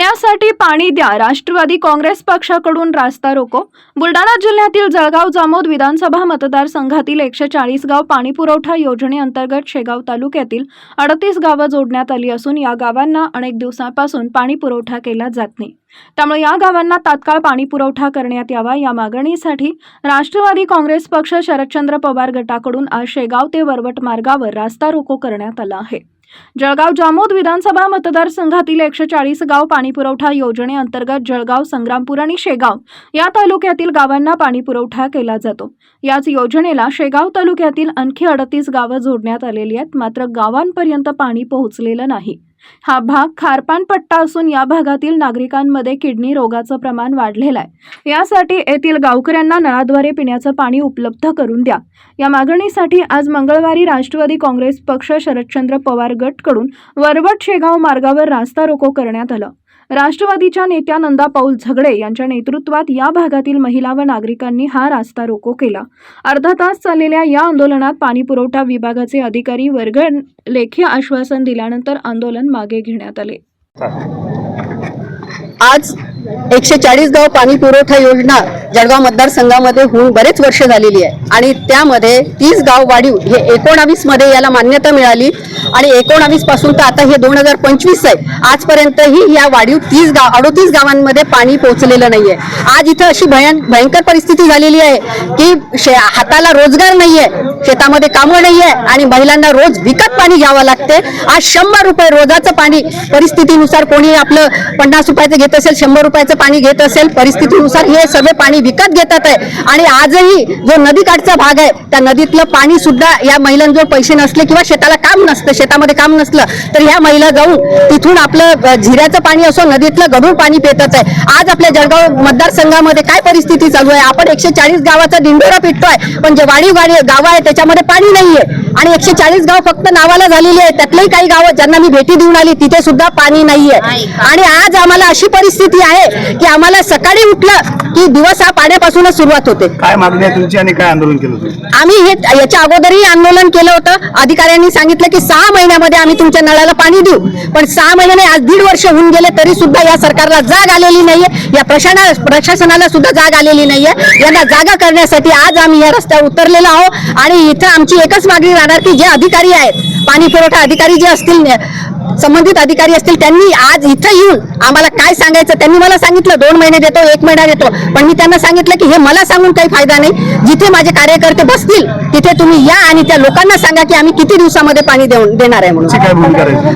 पिण्यासाठी पाणी द्या. राष्ट्रवादी काँग्रेस पक्षाकडून रास्ता रोको. बुलढाणा जिल्ह्यातील जळगाव जामोद विधानसभा मतदारसंघातील एकशे चाळीस गाव पाणी पुरवठा योजनेअंतर्गत शेगाव तालुक्यातील अडतीस गावं जोडण्यात आली असून या गावांना अनेक दिवसांपासून पाणी पुरवठा केला जात नाही. त्यामुळे या गावांना तात्काळ पाणी पुरवठा करण्यात यावा. या मागणीसाठी राष्ट्रवादी काँग्रेस पक्ष शरदचंद्र पवार गटाकडून आज शेगाव ते वरवट मार्गावर रास्ता रोको करण्यात आला आहे. जळगाव जामोद विधानसभा मतदारसंघातील एकशे चाळीस गाव पाणीपुरवठा योजनेअंतर्गत जळगाव संग्रामपूर आणि शेगाव या तालुक्यातील गावांना पाणीपुरवठा केला जातो. याच योजनेला शेगाव तालुक्यातील आणखी अडतीस गावं जोडण्यात आलेली आहेत मात्र गावांपर्यंत पाणी पोहोचलेलं नाही. हा भाग खारपान पट्टा असून या भागातील नागरिकांमध्ये किडनी रोगाचं प्रमाण वाढलेलं आहे. यासाठी येथील गावकऱ्यांना नळाद्वारे पिण्याचं पाणी उपलब्ध करून द्या. या मागणीसाठी आज मंगळवारी राष्ट्रवादी काँग्रेस पक्ष शरदचंद्र पवार गटकडून वरवट शेगाव मार्गावर रास्ता रोको करण्यात आलं. राष्ट्रवादीच्या नेत्या नंदा पाऊल झगडे यांच्या नेतृत्वात या भागातील महिला व नागरिकांनी हा रास्ता रोको केला. अर्धा तास चाललेल्या या आंदोलनात पाणीपुरवठा विभागाचे अधिकारी वर्ग लेखी आश्वासन दिल्यानंतर आंदोलन मागे घेण्यात आले. आज एकशे चाळीस गाव पाणी पुरवठा योजना जळगाव मतदारसंघामध्ये होऊन बरेच वर्ष झालेली आहे. आणि त्यामध्ये तीस गाव वाढीव हे एकोणावीसमध्ये याला मान्यता मिळाली. आणि एकोणावीसपासून तर आता हे दोन हजार पंचवीस आहे. आजपर्यंतही या वाढीव तीस गाव अडोतीस गावांमध्ये पाणी पोहोचलेलं नाहीये. आज इथं अशी भयं भयंकर परिस्थिती झालेली आहे की शे हाताला रोजगार नाहीये शेतामध्ये कामं नाहीये आणि महिलांना रोज विकत पाणी घ्यावं लागते. आज शंभर रुपये रोजाचं पाणी परिस्थितीनुसार कोणी आपलं पन्नास रुपयाचं घेत असेल शंभर रुपयाचं पाणी घेत असेल परिस्थितीनुसार हे सगळे पाणी विकत घेतात आहे. आणि आजही जो नदीकाठचा भाग आहे त्या नदीतलं पाणी सुद्धा या महिलांजवळ पैसे नसले किंवा शेताला काम नसतं शेतामध्ये काम नसलं तर ह्या महिला जाऊन तिथून आपलं झिऱ्याचं पाणी असो नदीतलं गढूळ पाणी पेतच आहे. आज आपल्या जळगाव मतदारसंघामध्ये काय परिस्थिती चालू आहे? आपण एकशे चाळीस गावाचा दिंडोरा पिटतोय पण जे वाढीव गाडी गाव आहे त्याच्यामध्ये पाणी नाहीये. आणि एकशे चाळीस गाव फक्त नावाला झालेली आहे त्यातलेही काही गावं ज्यांना मी भेटी देऊन आली तिथे सुद्धा पाणी नाहीये. आणि आज आम्हाला अशी परिस्थिती आहे की आम्हाला सकाळी उठलं की दिवस हा पाण्यापासूनच सुरुवात होते. काय मागणी आहे तुमची आणि काय आंदोलन केलं तुम्ही? आम्ही हे याच्या अगोदरही आंदोलन केलं होतं. अधिकाऱ्यांनी सांगितलं की सहा महिन्यामध्ये आम्ही तुमच्या नळाला पाणी देऊ. पण सहा महिन्याने आज दीड वर्ष होऊन गेले तरी सुद्धा या सरकारला जाग आलेली नाहीये. या प्रशाना प्रशासनाला सुद्धा जाग आलेली नाहीये. यांना जागा करण्यासाठी आज आम्ही या रस्त्यावर उतरलेलो आहोत. आणि इथं आमची एकच मागणी राहणार की जे अधिकारी आहेत पाणी पुरवठा अधिकारी जे असतील संबंधित अधिकारी असतील त्यांनी आज इथं येऊन आम्हाला काय सांगायचं? त्यांनी मला सांगितलं दोन महिने देतो एक महिना देतो. पण मी त्यांना सांगितलं की हे मला सांगून काही फायदा नाही. जिथे माझे कार्यकर्ते बसतील तिथे तुम्ही या आणि त्या लोकांना सांगा की आम्ही किती दिवसामध्ये पाणी देऊन देणार आहे म्हणून.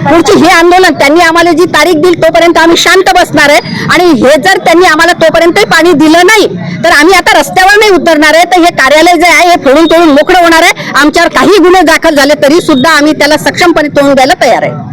पुढची हे आंदोलन त्यांनी आम्हाला जी तारीख दिली तोपर्यंत आम्ही शांत बसणार आहे. आणि हे जर त्यांनी आम्हाला तोपर्यंत पाणी दिलं नाही तर आम्ही आता रस्त्यावर नाही उतरणार आहे. तर हे कार्यालय जे आहे हे फोडून तोडून मोकळं होणार आहे. आमच्यावर काही गुन्हे दाखल झाले तरी सुद्धा आम्ही त्याला सक्षमपणे तोडून द्यायला तयार आहे.